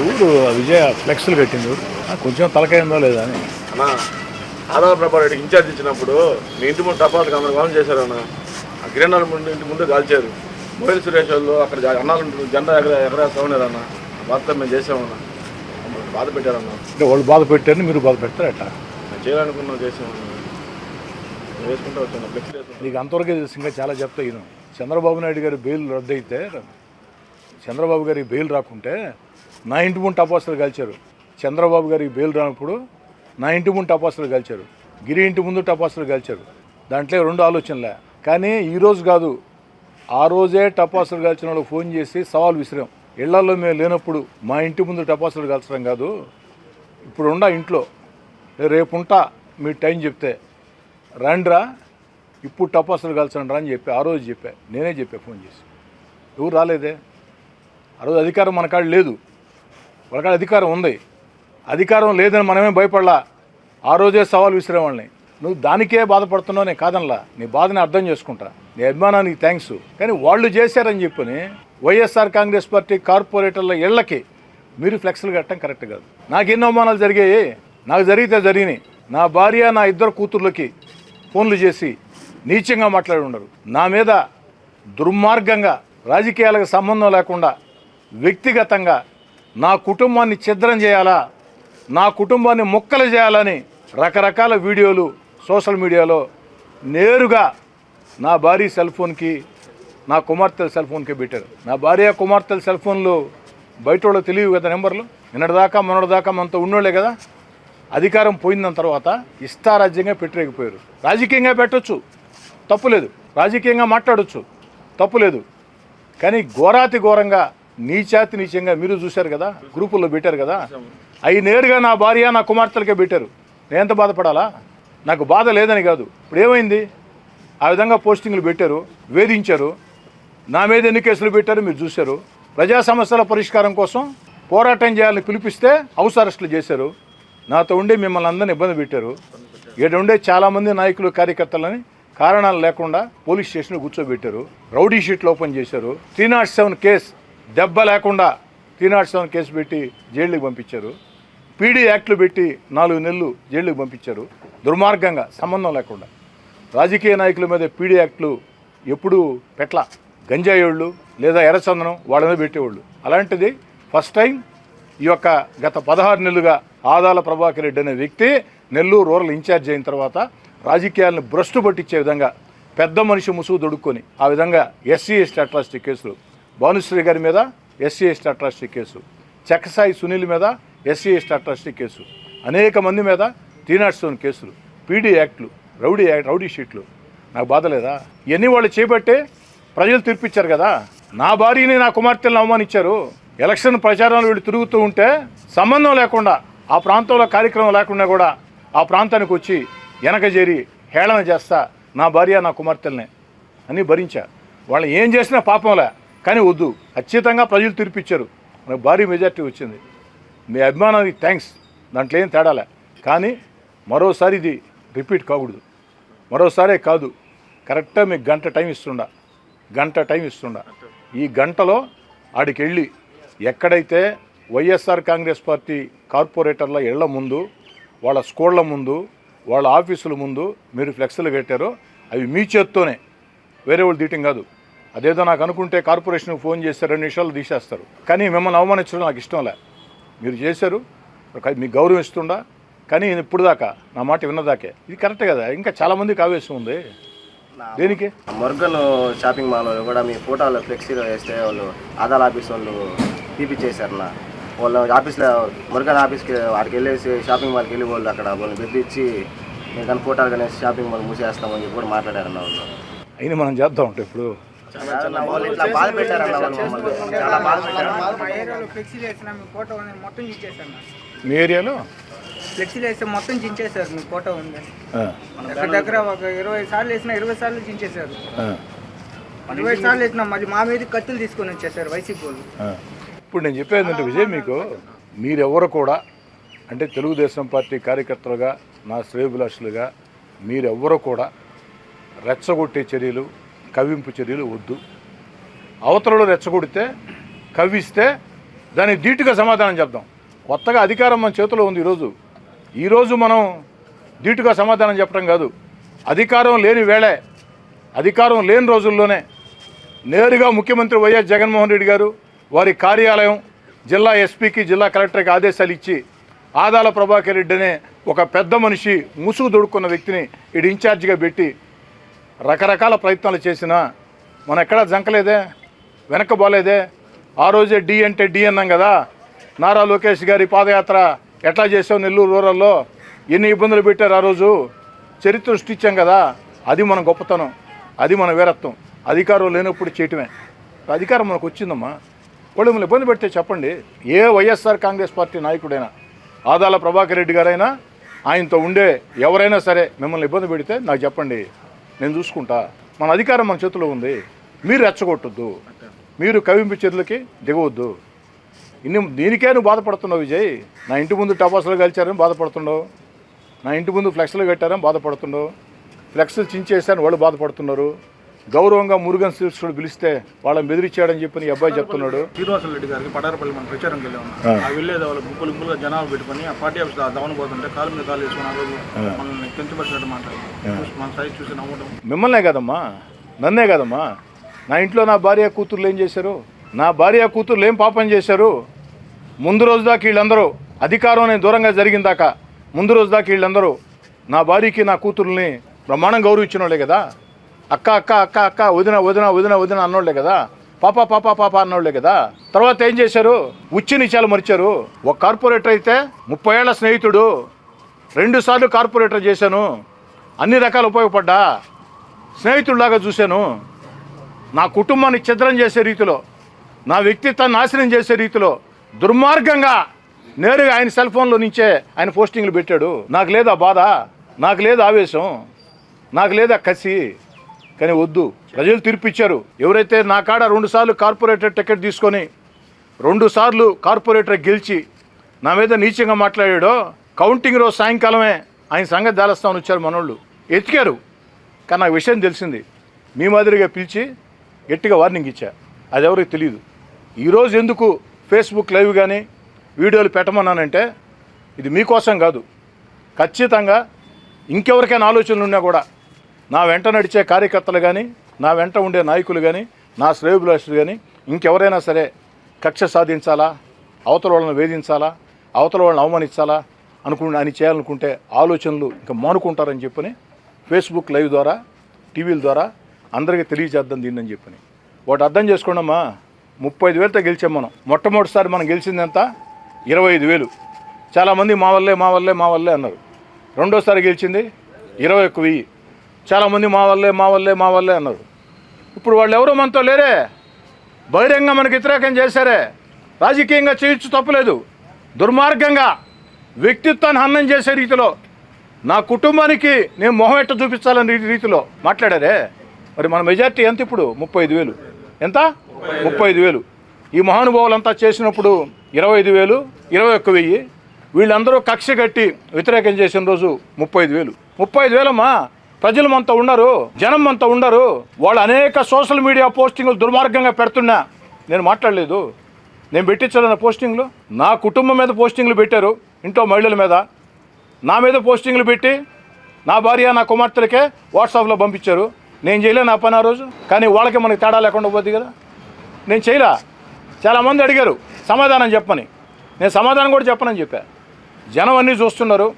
ఎవరు విజయ ఫ్లెక్స్లు? ఆ, కొంచెం తలకైందో లేదా అని. అన్న ఆదాల ప్రభా రెడ్డికి ఇన్ఛార్జ్ ఇచ్చినప్పుడు మీ ఇంటి ముందు టపాసులు అందరూ కాలం చేశారు అన్న. ఆ కిరణాల ముందు ఇంటి ముందు కాల్చారు. మొబైల్ సురేష్ వాళ్ళు అక్కడ అన్నాలు జెండా ఎగర ఎగరేస్తా ఉన్నారన్న బాధతో మేము చేసామన్న మమ్మల్ని బాధ పెట్టారన్న. అంటే వాళ్ళు బాధ పెట్టారని మీరు బాధ పెడతారు మేము చేయాలనుకున్నాం చేసామన్న వేసుకుంటూ వచ్చాను ఫ్లెక్సీ నీకు అంతవరకే ఇంకా చాలా చెప్తా ఈయన. చంద్రబాబు నాయుడు గారి బెయిల్ రద్దు అయితే చంద్రబాబు గారికి బెయిల్ రాకుంటే నా ఇంటి ముందు టపాసులు కలిచారు. చంద్రబాబు గారికి బెయిల్ రానప్పుడు నా ఇంటి ముందు టపాసులు కలిచారు. గిరి ఇంటి ముందు టపాసులు కలిచారు. దాంట్లో రెండు ఆలోచనలే. కానీ ఈరోజు కాదు. ఆ రోజే టపాసులు కాల్చిన వాళ్ళకి ఫోన్ చేసి సవాల్ విసిరాం. ఇళ్ళలో మేము లేనప్పుడు మా ఇంటి ముందు టపాసులు కాల్చడం కాదు. ఇప్పుడు ఉండా ఇంట్లో. రేపు ఉంటా. మీ టైం చెప్తే. రండిరా. ఇప్పుడు టపాసులు కాల్చండి రా అని చెప్పి ఆ రోజు చెప్పా. నేనే చెప్పా ఫోన్ చేసి. ఎవరు రాలేదే? ఆ రోజు అధికారం మన కాడ లేదు. వాళ్ళ అధికారం ఉంది. అధికారం లేదని మనమే భయపడలా. ఆ రోజే సవాల్ విసిరేవాళ్ళని నువ్వు దానికే బాధపడుతున్నావు నేను కాదనలా. నీ బాధని అర్థం చేసుకుంటా. నీ అభిమానానికి థ్యాంక్స్ కానీ వాళ్ళు చేశారని చెప్పని వైఎస్ఆర్ కాంగ్రెస్ పార్టీ కార్పొరేటర్ల ఇళ్ళకి మీరు ఫ్లెక్స్లు కట్టడం కరెక్ట్ కాదు. నాకు ఎన్ని అవమానాలు జరిగాయి. నాకు జరిగితే జరిగినాయి నా భార్య నా ఇద్దరు కూతుర్లకి ఫోన్లు చేసి నీచంగా మాట్లాడి ఉండరు. నా మీద దుర్మార్గంగా రాజకీయాలకు సంబంధం లేకుండా వ్యక్తిగతంగా నా కుటుంబాన్ని ఛిద్రం చేయాలా? నా కుటుంబాన్ని ముక్కలు చేయాలని రకరకాల వీడియోలు సోషల్ మీడియాలో నేరుగా నా భార్య సెల్ ఫోన్కి నా కుమార్తెల సెల్ ఫోన్కి పెట్టారు. నా భార్య కుమార్తెల సెల్ ఫోన్లు బయట వాళ్ళు తెలియవు కదా నెంబర్లు? నిన్నటిదాకా మొన్నటిదాకా మనతో ఉన్నోళ్ళే కదా? అధికారం పోయిన తర్వాత ఇష్టారాజ్యంగా పెట్టలేకపోయారు. రాజకీయంగా పెట్టొచ్చు. తప్పులేదు రాజకీయంగా మాట్లాడొచ్చు. తప్పులేదు కానీ ఘోరాతి ఘోరంగా నీచాతి నీచంగా మీరు చూశారు కదా? గ్రూపుల్లో పెట్టారు కదా? అవి నేరుగా నా భార్య నా కుమార్తెలకే పెట్టారు. నేను ఎంత బాధపడాలా? నాకు బాధ లేదని కాదు. ఇప్పుడు ఏమైంది? ఆ విధంగా పోస్టింగ్లు పెట్టారు వేధించారు. నా మీద ఎన్ని కేసులు పెట్టారు మీరు చూశారు. ప్రజా సమస్యల పరిష్కారం కోసం పోరాటం చేయాలని పిలిపిస్తే హౌస్ అరెస్టులు చేశారు. నాతో ఉండి మిమ్మల్ని అందరిని ఇబ్బంది పెట్టారు. ఇక్కడ ఉండే చాలామంది నాయకులు కార్యకర్తలని కారణాలు లేకుండా పోలీస్ స్టేషన్లో కూర్చోబెట్టారు. రౌడీ షీట్లు ఓపెన్ చేశారు. త్రీ నాట్ సెవెన్ కేసు దెబ్బ లేకుండా త్రీ నాట్ సెవెన్ కేసు పెట్టి జైలుకి పంపించారు. పీడీ యాక్ట్లు పెట్టి నాలుగు నెలలు జైలుకి పంపించారు. దుర్మార్గంగా సంబంధం లేకుండా. రాజకీయ నాయకుల మీద పీడీ యాక్ట్లు ఎప్పుడూ పెట్ల. గంజాయోళ్ళు లేదా ఎర్రచందనం వాళ్ళ మీద పెట్టేవాళ్ళు. అలాంటిది ఫస్ట్ టైం ఈ యొక్క గత పదహారు నెలలుగా ఆదాల ప్రభాకర్ రెడ్డి అనే వ్యక్తి నెల్లూరు రూరల్ ఇన్ఛార్జ్ అయిన తర్వాత రాజకీయాలను భ్రష్టు పట్టించే విధంగా పెద్ద మనిషి ముసుగు దొడుక్కొని ఆ విధంగా ఎస్సీ ఎస్టీ అట్రాసిటీ కేసులు భానుశ్రీ గారి మీద ఎస్సీ ఎస్టీ అట్రాసిటీ కేసు చెక్కసాయి సునీల్ మీద ఎస్సీ ఎస్టీ అట్రాసిటీ కేసు అనేక మంది మీద త్రీనాట్ కేసులు పీడీ యాక్ట్లు రౌడీ యాక్ట్ రౌడీ షీట్లు. నాకు బాధ లేదా? ఇవన్నీ వాళ్ళు చేపట్టే ప్రజలు తీర్పిచ్చారు కదా? నా భార్యని నా కుమార్తెలను అవమానించారు. ఎలక్షన్ ప్రచారంలో వీళ్ళు తిరుగుతూ ఉంటే సంబంధం లేకుండా ఆ ప్రాంతంలో కార్యక్రమం లేకుండా కూడా ఆ ప్రాంతానికి వచ్చి వెనక చేరి హేళన చేస్తా నా భార్య నా కుమార్తెల్ని అని భరించా. వాళ్ళు ఏం చేసినా పాపంలే. కానీ వద్దు ఖచ్చితంగా ప్రజలు తీర్పిచ్చారు. నాకు భారీ మెజార్టీ వచ్చింది. మీ అభిమానానికి థ్యాంక్స్. దాంట్లో ఏం తేడాలే కానీ మరోసారి ఇది రిపీట్ కాకూడదు. మరోసారే కాదు కరెక్ట్గా మీకు గంట టైం ఇస్తుండా? గంట టైం ఇస్తుండా? ఈ గంటలో ఆడికి వెళ్ళి ఎక్కడైతే వైఎస్ఆర్ కాంగ్రెస్ పార్టీ కార్పొరేటర్ల ఇళ్ళ ముందు వాళ్ళ స్కూళ్ళ ముందు వాళ్ళ ఆఫీసుల ముందు మీరు ఫ్లెక్స్లు కట్టారో అవి మీ చేత్తోనే. వేరే వాళ్ళు తీయటం కాదు. అదేదో నాకు అనుకుంటే కార్పొరేషన్కి ఫోన్ చేస్తే రెండు నిమిషాలు తీసేస్తారు. కానీ మిమ్మల్ని అవమానించడం నాకు ఇష్టం లే. మీరు చేశారు మీకు గౌరవం ఇస్తుండా కానీ నేను ఇప్పుడు దాకా నా మాట విన్నదాకే. ఇది కరెక్ట్ కదా ఇంకా చాలామందికి ఆవేశం ఉంది. దేనికి? మురుగన్ షాపింగ్ మాల్ కూడా మీ ఫోటోలు ఫ్లెక్సీలో వేస్తే వాళ్ళు ఆధార్ ఆఫీస్ వాళ్ళు తీపిచ్చేశారు నా వాళ్ళు ఆఫీస్లో మురుగన్ ఆఫీస్కి వాడికి వెళ్ళేసి షాపింగ్ మాల్కి వెళ్ళి వాళ్ళు అక్కడ వాళ్ళని బెదిరించి మేము కానీ ఫోటోలు కానీ షాపింగ్ మాల్ మూసేస్తామని చెప్పి కూడా మాట్లాడారన్న వాళ్ళు. అయినా మనం చేద్దాం ఇప్పుడు. చాలా వాళ్ళు ఇట్లా బాధ పెట్టారన్న వాళ్ళు మమ్మల్ని. చాలా బాధ పెట్టారు. మా ఏరియాలో ఫ్లెక్సీలు వేస్తే మొత్తం చించేశారు మీ ఫోటో ఉంది. దగ్గర దగ్గర ఒక ఇరవై సార్లు వేసిన ఇరవై సార్లు చించేశారు. ఇరవై సార్లు వేసిన మళ్ళీ మా మీద కత్తులు తీసుకొని వచ్చేసారు వైసీపీ వాళ్ళు. ఇప్పుడు నేను చెప్పేది ఏంటంటే విజయ్ మీకు మీరెవరు కూడా అంటే తెలుగుదేశం పార్టీ కార్యకర్తలుగా నా శ్రేయభిలాషులుగా మీరెవ్వరు కూడా రెచ్చగొట్టే చర్యలు కవ్వింపు చర్యలు వద్దు. అవతలలో రెచ్చగొడితే కవ్విస్తే దానికి ధీటుగా సమాధానం చెప్దాం. కొత్తగా అధికారం మన చేతిలో ఉంది ఈరోజు. ఈరోజు మనం ధీటుగా సమాధానం చెప్పడం కాదు. అధికారం లేని వేళే అధికారం లేని రోజుల్లోనే నేరుగా ముఖ్యమంత్రి వైఎస్ జగన్మోహన్ రెడ్డి గారు వారి కార్యాలయం జిల్లా ఎస్పీకి జిల్లా కలెక్టర్కి ఆదేశాలు ఇచ్చి ఆదాల ప్రభాకర్ రెడ్డి అనే ఒక పెద్ద మనిషి ముసుగు దొడుక్కున్న వ్యక్తిని ఇటు ఇన్ఛార్జిగా పెట్టి రకరకాల ప్రయత్నాలు చేసినా మనం ఎక్కడా జంకలేదే వెనక పోలేదే. ఆ రోజే డి అంటే డి అన్నాం కదా. నారా లోకేష్ గారి పాదయాత్ర ఎట్లా చేసావు నెల్లూరు రూరల్లో? ఎన్ని ఇబ్బందులు పెట్టారు ఆ రోజు? చరిత్ర సృష్టించాం కదా. అది మన గొప్పతనం. అది మన వీరత్వం. అధికారం లేనప్పుడు చేయటమే. అధికారం మనకు వచ్చిందమ్మా. వాళ్ళు మిమ్మల్ని ఇబ్బంది పెడితే చెప్పండి. ఏ వైఎస్ఆర్ కాంగ్రెస్ పార్టీ నాయకుడైనా ఆదాల ప్రభాకర్ రెడ్డి గారైనా ఆయనతో ఉండే ఎవరైనా సరే మిమ్మల్ని ఇబ్బంది పెడితే నాకు చెప్పండి. నేను చూసుకుంటా. మన అధికారం మన చేతిలో ఉంది. మీరు రెచ్చగొట్టొద్దు. మీరు కవింపు చర్యలకి దిగవద్దు. ఇన్ని దీనికే నువ్వు బాధపడుతున్నావు విజయ్. నా ఇంటి ముందు టపాసులు కలిచారని బాధపడుతున్నావు. నా ఇంటి ముందు ఫ్లెక్స్లు కట్టారని బాధపడుతున్నావు. ఫ్లెక్స్లు చించేసారని వాళ్ళు బాధపడుతున్నారు. గౌరవంగా మురుగన్ శ్రీకృష్ణుడు పిలిస్తే వాళ్ళని బెదిరించాడని చెప్పి నీ అబ్బాయి చెప్తున్నాడు. శ్రీనివాస రెడ్డి గారికి పడారపల్లి మన ప్రచారం వెళ్ళాము ఆ. వెళ్ళేది వాళ్ళు గుంపులు గుంపులుగా జనాలు పెట్టుకొని ఆ పార్టీ ఆఫీస్ దవన పోతుంటే కాలు మీద కాలు వేసుకుని ఆ రోజు మనల్ని కించపరిచినట్టు మాట్లాడారు. మన సైడ్ చూసి నవ్వడం మిమ్మల్నే కదమ్మా నన్నే కదమ్మా. నా ఇంట్లో నా భార్య కూతుర్లు ఏం చేశారు? నా భార్య కూతుర్లు ఏం పాపం చేశారు? ముందు రోజు దాకా వీళ్ళందరూ అధికారం అనేది దూరంగా జరిగిన దాకా ముందు రోజు దాకా వీళ్ళందరూ నా భార్యకి నా కూతుర్ని బ్రహ్మాండం గౌరవించిన వాళ్ళే కదా? అక్క అక్క అక్క అక్క వదిన వదిన వదిన వదిన అన్నోళ్ళే కదా. పాప పాప పాప అన్నోళ్ళే కదా. తర్వాత ఏం చేశారు? ఉచ్చి నిచ్చాలు మరిచారు. ఒక కార్పొరేటర్ అయితే ముప్పై ఏళ్ళ స్నేహితుడు. రెండు సార్లు కార్పొరేటర్ చేశాను. అన్ని రకాలు ఉపయోగపడ్డా. స్నేహితుడిలాగా చూశాను. నా కుటుంబాన్ని ఛిద్రం చేసే రీతిలో నా వ్యక్తిత్వాన్ని నాశనం చేసే రీతిలో దుర్మార్గంగా నేరుగా ఆయన సెల్ ఫోన్లో నుంచే ఆయన పోస్టింగ్లు పెట్టాడు. నాకు లేదా బాధ నాకు లేదు ఆవేశం నాకు లేదా కసి కానీ వద్దు. ప్రజలు తీర్పిచ్చారు. ఎవరైతే నా కాడ రెండు సార్లు కార్పొరేటర్ టికెట్ తీసుకొని రెండు సార్లు కార్పొరేటర్ గెలిచి నా మీద నీచంగా మాట్లాడాడో కౌంటింగ్ రోజు సాయంకాలమే ఆయన సంగతి దాలస్తామని వచ్చారు మనోళ్ళు. ఎతికారు. కానీ నాకు విషయం తెలిసింది. మీ మాదిరిగా పిలిచి గట్టిగా వార్నింగ్ ఇచ్చా. అది ఎవరికి తెలియదు. ఈరోజు ఎందుకు ఫేస్బుక్ లైవ్ కానీ వీడియోలు పెట్టమన్నానంటే ఇది మీకోసం కాదు. ఖచ్చితంగా ఇంకెవరికైనా ఆలోచనలు ఉన్నా కూడా నా వెంట నడిచే కార్యకర్తలు కానీ నా వెంట ఉండే నాయకులు కానీ నా శ్రేయోభిలాషులు కానీ ఇంకెవరైనా సరే కక్ష సాధించాలా? అవతల వాళ్ళని వేధించాలా? అవతల వాళ్ళని అవమానించాలా? అనుకు అని చేయాలనుకుంటే ఆలోచనలు ఇంకా మానుకుంటారని చెప్పని ఫేస్బుక్ లైవ్ ద్వారా టీవీల ద్వారా అందరికీ తెలియజేద్దాం దీన్ని అని చెప్పని. వాటి అర్థం చేసుకోండమ్మా ముప్పై ఐదు వేలతో గెలిచాం మనం. మొట్టమొదటిసారి మనం గెలిచింది ఎంత? ఇరవై ఐదు వేలు. చాలామంది మా వల్లే మా వల్లే మా వల్లే అన్నారు. రెండోసారి గెలిచింది ఇరవై ఒక్క వెయ్యి. చాలామంది మా వల్లే మా వల్లే మా వల్లే అన్నారు. ఇప్పుడు వాళ్ళు ఎవరో మనతో లేరే. బహిరంగ మనకు వ్యతిరేకం చేశారే. రాజకీయంగా చేయొచ్చు తప్పలేదు. దుర్మార్గంగా వ్యక్తిత్వాన్ని హన్నం చేసే రీతిలో నా కుటుంబానికి నేను మొహం ఎట్ట చూపించాలని రీతిలో మాట్లాడారే? మరి మన మెజార్టీ ఎంత ఇప్పుడు? ముప్పై ఐదు వేలు. ఎంత? ముప్పై ఐదు వేలు. ఈ మహానుభావులంతా చేసినప్పుడు ఇరవై ఐదు వేలు ఇరవై ఒక్క వెయ్యి. వీళ్ళందరూ కక్ష కట్టి వ్యతిరేకం చేసిన రోజు ముప్పై ఐదు వేలు. ముప్పై ఐదు వేలమ్మా. ప్రజలు మనతో ఉండరు జనం అంత ఉండరు. వాళ్ళు అనేక సోషల్ మీడియా పోస్టింగ్లు దుర్మార్గంగా పెడుతున్నా నేను మాట్లాడలేదు. నేను పెట్టించాలన్న పోస్టింగ్లు? నా కుటుంబం మీద పోస్టింగ్లు పెట్టారు ఇంట్లో మహిళల మీద. నా మీద పోస్టింగ్లు పెట్టి నా భార్య నా కుమార్తెలకే వాట్సాప్లో పంపించారు. నేను చేయలే నా పని ఆ రోజు. కానీ వాళ్ళకి మనకి తేడా లేకుండా పోద్ది కదా. నేను చేయలా. చాలామంది అడిగారు సమాధానం చెప్పని. నేను సమాధానం కూడా చెప్పనని చెప్పా. జనం అన్నీ చూస్తున్నారు.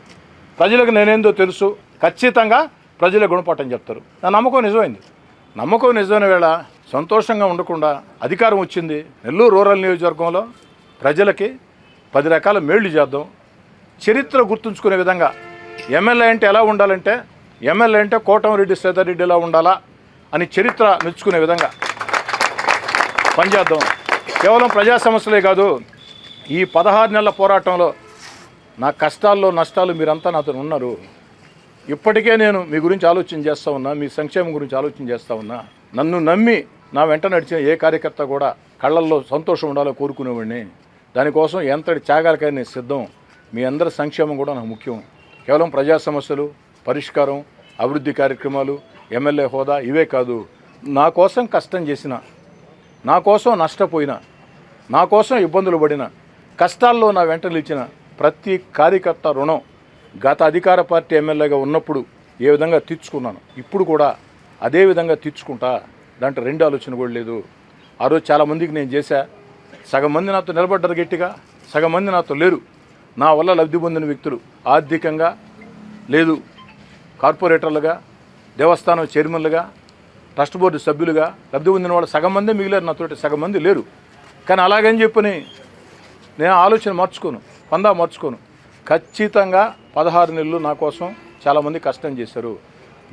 ప్రజలకు నేనేందో తెలుసు. ఖచ్చితంగా ప్రజలే గుణపాఠం చెప్తారు. నా నమ్మకం నిజమైంది. నమ్మకం నిజమైన వేళ సంతోషంగా ఉండకుండా అధికారం వచ్చింది. నెల్లూరు రూరల్ నియోజకవర్గంలో ప్రజలకి పది రకాల మేళ్ళు చేద్దాం. చరిత్ర గుర్తుంచుకునే విధంగా ఎమ్మెల్యే అంటే ఎలా ఉండాలంటే ఎమ్మెల్యే అంటే కోటమిరెడ్డి శ్రీధర్రెడ్డి ఎలా ఉండాలా అని చరిత్ర మెచ్చుకునే విధంగా పనిచేద్దాం. కేవలం ప్రజా సమస్యలే కాదు ఈ పదహారు నెలల పోరాటంలో నా కష్టాల్లో నష్టాలు మీరంతా నాతో ఉన్నారు. ఇప్పటికే నేను మీ గురించి ఆలోచన చేస్తూ ఉన్నా మీ సంక్షేమం గురించి ఆలోచన చేస్తూ ఉన్నా నన్ను నమ్మి నా వెంట నడిచిన ఏ కార్యకర్త కూడా కళ్ళల్లో సంతోషం ఉండాలో కోరుకునేవాడిని. దానికోసం ఎంతటి త్యాగాలకైనా నేను సిద్ధం. మీ అందరి సంక్షేమం కూడా నాకు ముఖ్యం. కేవలం ప్రజా సమస్యలు పరిష్కారం అభివృద్ధి కార్యక్రమాలు ఎమ్మెల్యే హోదా ఇవే కాదు. నా కోసం కష్టం చేసిన నా కోసం నష్టపోయిన నా కోసం ఇబ్బందులు పడిన కష్టాల్లో నా వెంట నిలిచిన ప్రతి కార్యకర్త రుణం గత అధికార పార్టీ ఎమ్మెల్యేగా ఉన్నప్పుడు ఏ విధంగా తీర్చుకున్నాను? ఇప్పుడు కూడా అదే విధంగా తీర్చుకుంటా? దాంట్లో రెండు ఆలోచన కూడా లేదు. ఆ రోజు చాలామందికి నేను చేశా. సగం మంది నాతో నిలబడ్డారు గట్టిగా. సగం మంది నాతో లేరు. నా వల్ల లబ్ధి పొందిన వ్యక్తులు ఆర్థికంగా లేదు. కార్పొరేటర్లుగా దేవస్థానం చైర్మన్లుగా ట్రస్ట్ బోర్డు సభ్యులుగా లబ్ధి పొందిన వాళ్ళు సగం మందే మిగిలారు నాతోటి సగం మంది లేరు. కానీ అలాగని చెప్పని నేను ఆలోచన మార్చుకోను. పందా మార్చుకోను. ఖచ్చితంగా పదహారు నెలలు నా కోసం చాలామంది కష్టం చేశారు.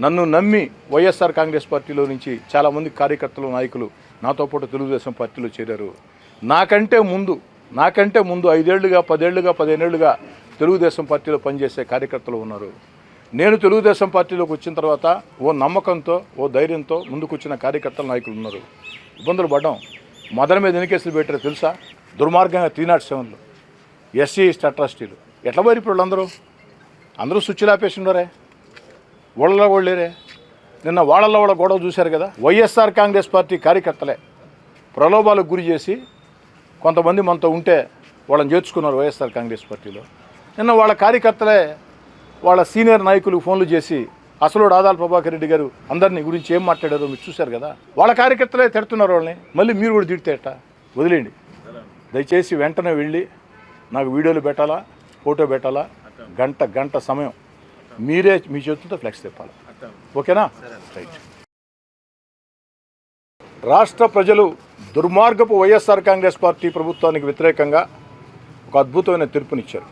నన్ను నమ్మి వైఎస్ఆర్ కాంగ్రెస్ పార్టీలో నుంచి చాలామంది కార్యకర్తలు నాయకులు నాతో పాటు తెలుగుదేశం పార్టీలో చేరారు. నాకంటే ముందు నాకంటే ముందు ఐదేళ్ళుగా పదేళ్ళుగా పదిహేనేళ్ళుగా తెలుగుదేశం పార్టీలో పనిచేసే కార్యకర్తలు ఉన్నారు. నేను తెలుగుదేశం పార్టీలోకి వచ్చిన తర్వాత ఓ నమ్మకంతో ఓ ధైర్యంతో ముందుకొచ్చిన కార్యకర్తల నాయకులు ఉన్నారు. ఇబ్బందులు పడ్డాం. మదన మీద ఎన్ని కేసులు పెట్టారో తెలుసా? దుర్మార్గంగా త్రీ నాట్ సెవెన్లు. ఎస్సీ అట్రాసిటీలు. ఎట్లా పోయి ఇప్పుడు వాళ్ళందరూ? అందరూ స్విచ్లు ఆపేసి ఉన్నారే? వాళ్ళలో కూడా లేరే? నిన్న వాళ్ళల్లో వాళ్ళ గొడవ చూశారు కదా? వైఎస్ఆర్ కాంగ్రెస్ పార్టీ కార్యకర్తలే. ప్రలోభాలకు గురి చేసి కొంతమంది మనతో ఉంటే వాళ్ళని చేర్చుకున్నారు వైఎస్ఆర్ కాంగ్రెస్ పార్టీలో. నిన్న వాళ్ళ కార్యకర్తలే వాళ్ళ సీనియర్ నాయకులు ఫోన్లు చేసి అసలు ఆదాల ప్రభాకర్ రెడ్డి గారు అందరిని గురించి ఏం మాట్లాడారో మీరు చూశారు కదా? వాళ్ళ కార్యకర్తలే తిడుతున్నారు వాళ్ళని. మళ్ళీ మీరు కూడా తిడితేట వదిలేండి దయచేసి వెంటనే వెళ్ళి నాకు వీడియోలు పెట్టాలా? ఫోటో పెట్టాలా? గంట గంట సమయం. మీరే మీ చేతులతో ఫ్లెక్స్ తిప్పాలి. ఓకేనా? రైట్ రాష్ట్ర ప్రజలు దుర్మార్గపు వైఎస్ఆర్ కాంగ్రెస్ పార్టీ ప్రభుత్వానికి వ్యతిరేకంగా ఒక అద్భుతమైన తీర్పునిచ్చారు.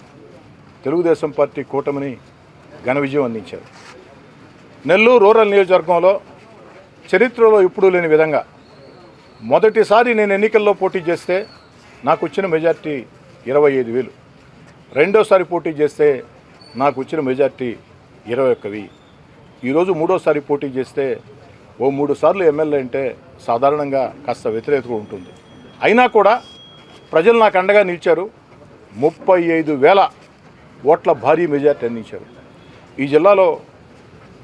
తెలుగుదేశం పార్టీ కూటమిని ఘన విజయం అందించారు. నెల్లూరు రూరల్ నియోజకవర్గంలో చరిత్రలో ఎప్పుడూ లేని విధంగా మొదటిసారి నేను ఎన్నికల్లో పోటీ చేస్తే నాకు వచ్చిన మెజార్టీ ఇరవై ఐదు వేలు. రెండోసారి పోటీ చేస్తే నాకు వచ్చిన మెజార్టీ ఇరవై ఒక్కవి ఈరోజు మూడోసారి పోటీ చేస్తే ఓ మూడు సార్లు ఎమ్మెల్యే అంటే సాధారణంగా కాస్త వ్యతిరేకత ఉంటుంది. అయినా కూడా ప్రజలు నాకు అండగా నిలిచారు. ముప్పై ఐదు వేల ఓట్ల భారీ మెజార్టీ అందించారు. ఈ జిల్లాలో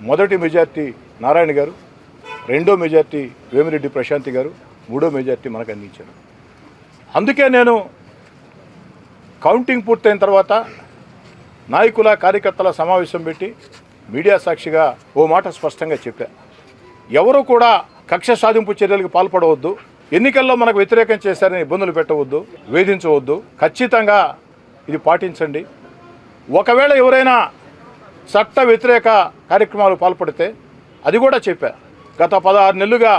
మొదటి మెజార్టీ నారాయణ గారు రెండో మెజార్టీ వేమిరెడ్డి ప్రశాంతి గారు మూడో మెజార్టీ మనకు అందించారు. అందుకే నేను కౌంటింగ్ పూర్తయిన తర్వాత నాయకుల కార్యకర్తల సమావేశం పెట్టి మీడియా సాక్షిగా ఓ మాట స్పష్టంగా చెప్పా. ఎవరు కూడా కక్ష సాధింపు చర్యలకు పాల్పడవద్దు. ఎన్నికల్లో మనకు వ్యతిరేకం చేశారని ఇబ్బందులు పెట్టవద్దు వేధించవద్దు. ఖచ్చితంగా ఇది పాటించండి. ఒకవేళ ఎవరైనా చట్ట వ్యతిరేక కార్యక్రమాలు పాల్పడితే అది కూడా చెప్పా. గత పదహారు నెలలుగా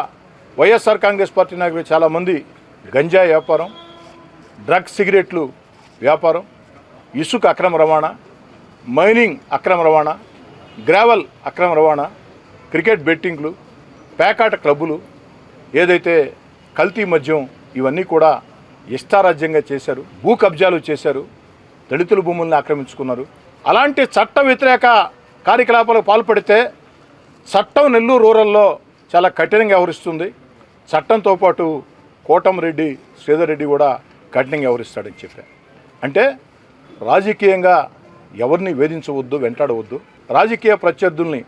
వైఎస్ఆర్ కాంగ్రెస్ పార్టీ నాయకులు చాలామంది గంజాయి వ్యాపారం డ్రగ్స్ సిగరెట్లు వ్యాపారం ఇసుక అక్రమ రవాణా మైనింగ్ అక్రమ రవాణా గ్రావెల్ అక్రమ రవాణా క్రికెట్ బెట్టింగ్లు పేకాట క్లబ్బులు ఏదైతే కల్తీ మద్యం ఇవన్నీ కూడా ఇష్టారాజ్యంగా చేశారు భూ కబ్జాలు చేశారు దళితుల భూముల్ని ఆక్రమించుకున్నారు. అలాంటి చట్ట వ్యతిరేక కార్యకలాపాలకు పాల్పడితే చట్టం నెల్లూరు రూరల్లో చాలా కఠినంగా వ్యవహరిస్తుంది. చట్టంతో పాటు కోటం రెడ్డి శ్రీధర్ రెడ్డి కూడా కఠినంగా వ్యవహరిస్తాడని చెప్పారు. అంటే రాజకీయంగా ఎవరిని వేధించవద్దు వెంటాడవద్దు. రాజకీయ ప్రత్యర్థుల్ని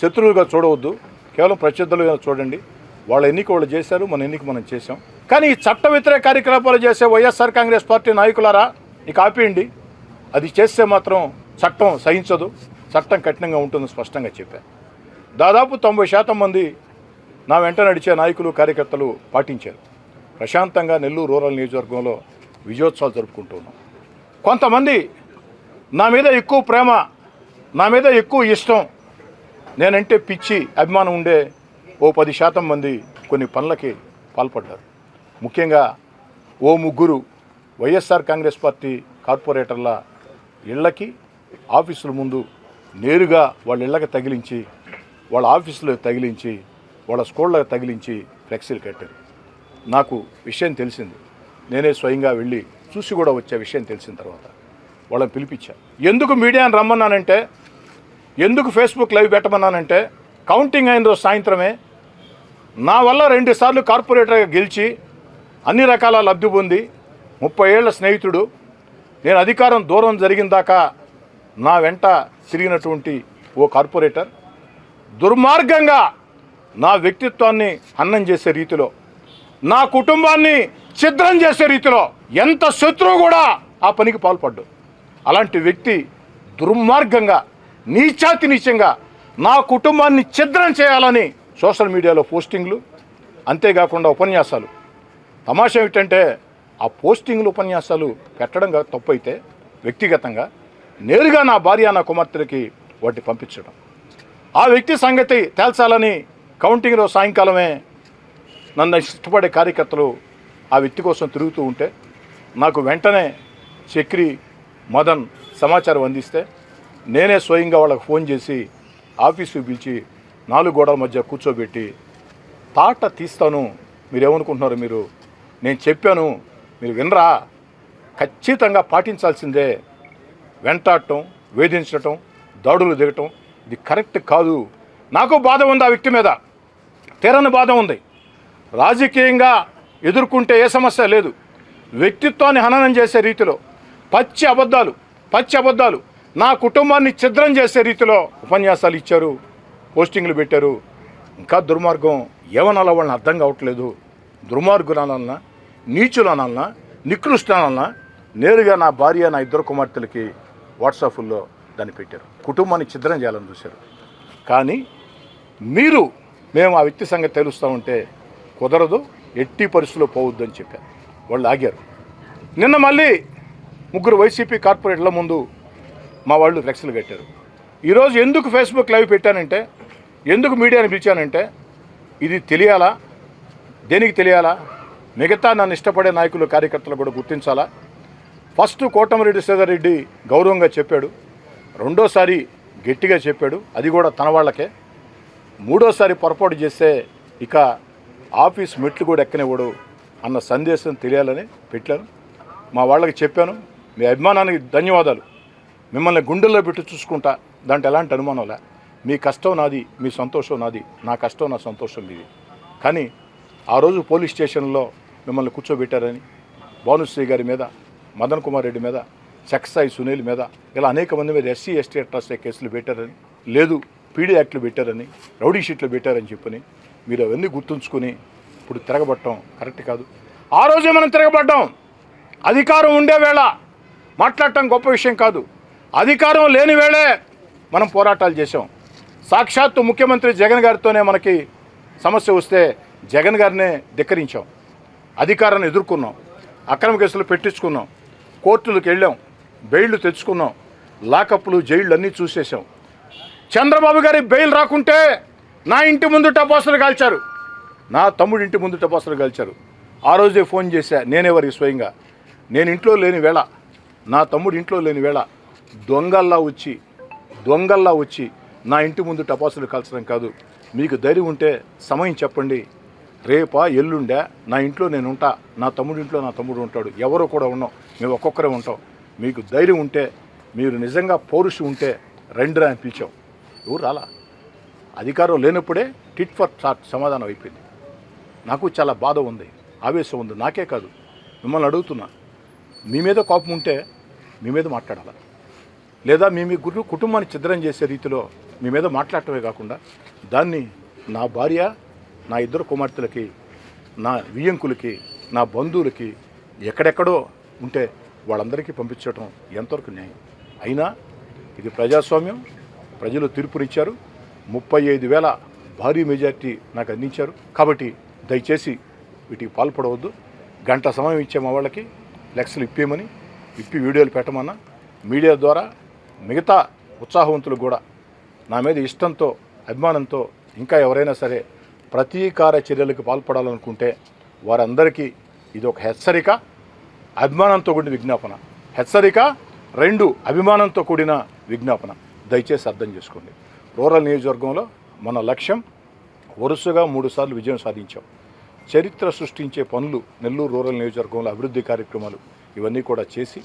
శత్రువులుగా చూడవద్దు. కేవలం ప్రత్యర్థులుగా చూడండి. వాళ్ళ ఎన్నిక వాళ్ళు చేశారు మన ఎన్నిక మనం చేశాం. కానీ ఈ చట్ట వ్యతిరేక కార్యకలాపాలు చేసే వైఎస్ఆర్ కాంగ్రెస్ పార్టీ నాయకులారా ఇక ఆపేయండి. అది చేస్తే మాత్రం చట్టం సహించదు. చట్టం కఠినంగా ఉంటుందని స్పష్టంగా చెప్పారు దాదాపు తొంభై శాతం మంది నా వెంట నడిచే నాయకులు కార్యకర్తలు పాటించారు. ప్రశాంతంగా నెల్లూరు రూరల్ నియోజకవర్గంలో విజయోత్సవాలు జరుపుకుంటున్నాం కొంతమంది నా మీద ఎక్కువ ప్రేమ నా మీద ఎక్కువ ఇష్టం. నేనంటే పిచ్చి అభిమానం ఉండే ఓ పది శాతం మంది కొన్ని పనులకి పాల్పడ్డారు. ముఖ్యంగా ఓ ముగ్గురు వైఎస్ఆర్ కాంగ్రెస్ పార్టీ కార్పొరేటర్ల ఇళ్ళకి ఆఫీసుల ముందు నేరుగా వాళ్ళ ఇళ్ళకి తగిలించి వాళ్ళ ఆఫీసులో తగిలించి వాళ్ళ స్కూళ్ళకి తగిలించి ఫ్లెక్సీలు కట్టారు. నాకు విషయం తెలిసింది. నేనే స్వయంగా వెళ్ళి చూసి కూడా వచ్చే విషయం తెలిసిన తర్వాత వాళ్ళని పిలిపించా ఎందుకు మీడియాని రమ్మన్నానంటే ఎందుకు ఫేస్బుక్ లైవ్ పెట్టమన్నానంటే కౌంటింగ్ అయిన రోజు సాయంత్రమే నా వల్ల రెండుసార్లు కార్పొరేటర్గా గెలిచి అన్ని రకాల లబ్ధి పొంది ముప్పై ఏళ్ళ స్నేహితుడు నేను అధికారం దూరం జరిగిన దాకా నా వెంట తిరిగినటువంటి ఓ కార్పొరేటర్ దుర్మార్గంగా నా వ్యక్తిత్వాన్ని హన్నం చేసే రీతిలో నా కుటుంబాన్ని ఛిద్రం చేసే రీతిలో ఎంత శత్రువు కూడా ఆ పనికి పాల్పడ్డు. అలాంటి వ్యక్తి దుర్మార్గంగా నీచాతి నీచంగా నా కుటుంబాన్ని ఛిద్రం చేయాలని సోషల్ మీడియాలో పోస్టింగ్లు అంతేకాకుండా ఉపన్యాసాలు. తమాషా ఏమిటంటే ఆ పోస్టింగ్లు ఉపన్యాసాలు పెట్టడం తప్పు అయితే వ్యక్తిగతంగా నేరుగా నా భార్య నా కుమార్తెలకి వాటిని పంపించడం. ఆ వ్యక్తి సంగతి తేల్చాలని కౌంటింగ్లో సాయంకాలమే నన్ను ఇష్టపడే కార్యకర్తలు ఆ వ్యక్తి కోసం తిరుగుతూ ఉంటే నాకు వెంటనే చక్రి మదన్ సమాచారం అందిస్తే నేనే స్వయంగా వాళ్ళకి ఫోన్ చేసి ఆఫీసుకు పిలిచి నాలుగు గోడల మధ్య కూర్చోబెట్టి తాట తీస్తాను. మీరేమనుకుంటున్నారు మీరు? నేను చెప్పాను. మీరు వినరా? ఖచ్చితంగా పాటించాల్సిందే. వెంటాడటం వేధించటం దాడులు దిగటం ఇది కరెక్ట్ కాదు. నాకు బాధ ఉంది ఆ వ్యక్తి మీద. తీరని బాధ ఉంది. రాజకీయంగా ఎదుర్కొంటే ఏ సమస్య లేదు. వ్యక్తిత్వాన్ని హననం చేసే రీతిలో పచ్చి అబద్ధాలు పచ్చి అబద్ధాలు నా కుటుంబాన్ని ఛిద్రం చేసే రీతిలో ఉపన్యాసాలు ఇచ్చారు పోస్టింగ్లు పెట్టారు. ఇంకా దుర్మార్గం ఏమనాలో వాళ్ళని అర్థం కావట్లేదు. దుర్మార్గులు అనాలన్నా నీచులు నేరుగా నా భార్య నా ఇద్దరు కుమార్తెలకి వాట్సాప్లో దాన్ని పెట్టారు. కుటుంబాన్ని ఛిద్రం చేయాలని చూశారు. కానీ మీరు మేము ఆ వ్యక్తి సంగతి తెలుస్తూ ఉంటే కుదరదు ఎట్టి పరిస్థితుల్లో పోవద్దు అని చెప్పారు. వాళ్ళు ఆగారు. నిన్న మళ్ళీ ముగ్గురు వైసీపీ కార్పొరేట్ల ముందు మా వాళ్ళు ఫ్లెక్స్లు కట్టారు. ఈరోజు ఎందుకు ఫేస్బుక్ లైవ్ పెట్టానంటే ఎందుకు మీడియాని పిలిచానంటే ఇది తెలియాలా? దేనికి తెలియాలా? మిగతా నన్ను ఇష్టపడే నాయకులు కార్యకర్తలు కూడా గుర్తించాలా? ఫస్ట్ కోటమిరెడ్డి శ్రీధర్రెడ్డి గౌరవంగా చెప్పాడు. రెండోసారి గట్టిగా చెప్పాడు. అది కూడా తన వాళ్ళకే. మూడోసారి పొరపాటు చేస్తే ఇక ఆఫీస్ మెట్లు కూడా ఎక్కనివ్వడు. అన్న సందేశం తెలియాలని పెట్టాను మా వాళ్ళకి చెప్పాను. మీ అభిమానానికి ధన్యవాదాలు. మిమ్మల్ని గుండెల్లో పెట్టి చూసుకుంటా. దాంట్లో ఎలాంటి అనుమానంలే మీ కష్టం నాది మీ సంతోషం నాది. నా కష్టం నా సంతోషం మీది. కానీ ఆ రోజు పోలీస్ స్టేషన్లో మిమ్మల్ని కూర్చోబెట్టారని భానుశ్రీ గారి మీద మదన్ కుమార్ రెడ్డి మీద చక్సాయి సునీల్ మీద ఇలా అనేక మంది మీద ఎస్సీ ఎస్టీ అట్రాసిటీ కేసులు పెట్టారని లేదు పీడీ యాక్ట్లు పెట్టారని రౌడీ షీట్లు పెట్టారని చెప్పని మీరు అవన్నీ గుర్తుంచుకొని ఇప్పుడు తిరగబట్టం కరెక్ట్ కాదు. ఆ రోజే మనం తిరగబడ్డాం. అధికారం ఉండే వేళ మాట్లాడటం గొప్ప విషయం కాదు. అధికారం లేని వేళే మనం పోరాటాలు చేసాం సాక్షాత్తు ముఖ్యమంత్రి జగన్ గారితోనే మనకి సమస్య వస్తే జగన్ గారినే ధిక్కరించాం. అధికారాన్ని ఎదుర్కొన్నాం. అక్రమ కేసులు పెట్టించుకున్నాం. కోర్టులకు వెళ్ళాం. బెయిళ్ళు తెచ్చుకున్నాం. లాకప్లు జైళ్ళు అన్నీ చూసేసాం చంద్రబాబు గారి బెయిల్ రాకుంటే నా ఇంటి ముందు టపాసులు కాల్చారు. నా తమ్ముడి ఇంటి ముందు టపాసులు కలిచారు ఆ రోజే ఫోన్ చేశా నేనేవరికి స్వయంగా? నేను ఇంట్లో లేని వేళ నా తమ్ముడు ఇంట్లో లేని వేళ దొంగల్లా వచ్చి దొంగల్లా వచ్చి నా ఇంటి ముందు టపాసులు కాల్చడం కాదు. మీకు ధైర్యం ఉంటే సమయం చెప్పండి. రేపా ఎల్లుండే నా ఇంట్లో నేను ఉంటా నా తమ్ముడి ఇంట్లో నా తమ్ముడు ఉంటాడు. ఎవరో కూడా ఉన్నాం మేము ఒక్కొక్కరే ఉంటాం. మీకు ధైర్యం ఉంటే మీరు నిజంగా పౌరుషు ఉంటే రండిరా అని పిలిచాం. ఎవరు రాలా? అధికారం లేనప్పుడే టిట్ ఫర్ టాట్ సమాధానం అయిపోయింది. నాకు చాలా బాధ ఉంది ఆవేశం ఉంది నాకే కాదు. మిమ్మల్ని అడుగుతున్నా మీ మీద కోపం ఉంటే మీ మీద మాట్లాడాలి? లేదా మీ మీ గురు కుటుంబాన్ని ఛిద్రం చేసే రీతిలో మీ మీద మాట్లాడటమే కాకుండా దాన్ని నా భార్య నా ఇద్దరు కుమార్తెలకి నా వియ్యంకులకి నా బంధువులకి ఎక్కడెక్కడో ఉంటే వాళ్ళందరికీ పంపించడం ఎంతవరకు న్యాయం? అయినా ఇది ప్రజాస్వామ్యం ప్రజలు తీర్పునిచ్చారు ముప్పై ఐదు వేల భారీ మెజార్టీ నాకు అందించారు. కాబట్టి దయచేసి వీటికి పాల్పడవద్దు. గంట సమయం ఇచ్చే మా వాళ్ళకి లెక్స్లు ఇప్పేయమని ఇప్పి వీడియోలు పెట్టమన్నా మీడియా ద్వారా మిగతా ఉత్సాహవంతులు కూడా నా మీద ఇష్టంతో అభిమానంతో ఇంకా ఎవరైనా సరే ప్రతీకార చర్యలకు పాల్పడాలనుకుంటే వారందరికీ ఇది ఒక హెచ్చరిక అభిమానంతో కూడిన విజ్ఞాపన. హెచ్చరిక రెండు అభిమానంతో కూడిన విజ్ఞాపన. దయచేసి అర్థం చేసుకోండి. రూరల్ నియోజకవర్గంలో మన లక్ష్యం వరుసగా మూడుసార్లు విజయం సాధించాం. చరిత్ర సృష్టించే పనులు నెల్లూరు రూరల్ నియోజకవర్గంలో అభివృద్ధి కార్యక్రమాలు ఇవన్నీ కూడా చేసి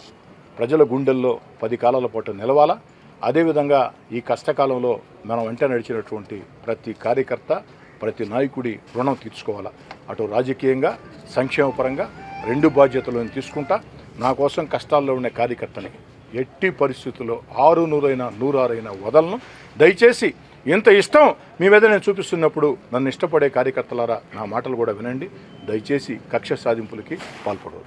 ప్రజల గుండెల్లో పది కాలాల పాటు నిలవాలా? అదేవిధంగా ఈ కష్టకాలంలో మనం వెంట నడిచినటువంటి ప్రతి కార్యకర్త ప్రతి నాయకుడి రుణం తీర్చుకోవాలా? అటు రాజకీయంగా సంక్షేమపరంగా రెండు బాధ్యతలను తీసుకుంటా నా కోసం కష్టాల్లో ఉండే కార్యకర్తని ఎట్టి పరిస్థితుల్లో ఆరు నూరైనా నూరారైనా వదలను. దయచేసి ఇంత ఇష్టం? మీ మీద నేను చూపిస్తున్నప్పుడు నన్ను ఇష్టపడే కార్యకర్తలారా నా మాటలు కూడా వినండి. దయచేసి కక్ష సాధింపులకి పాల్పడవద్దు.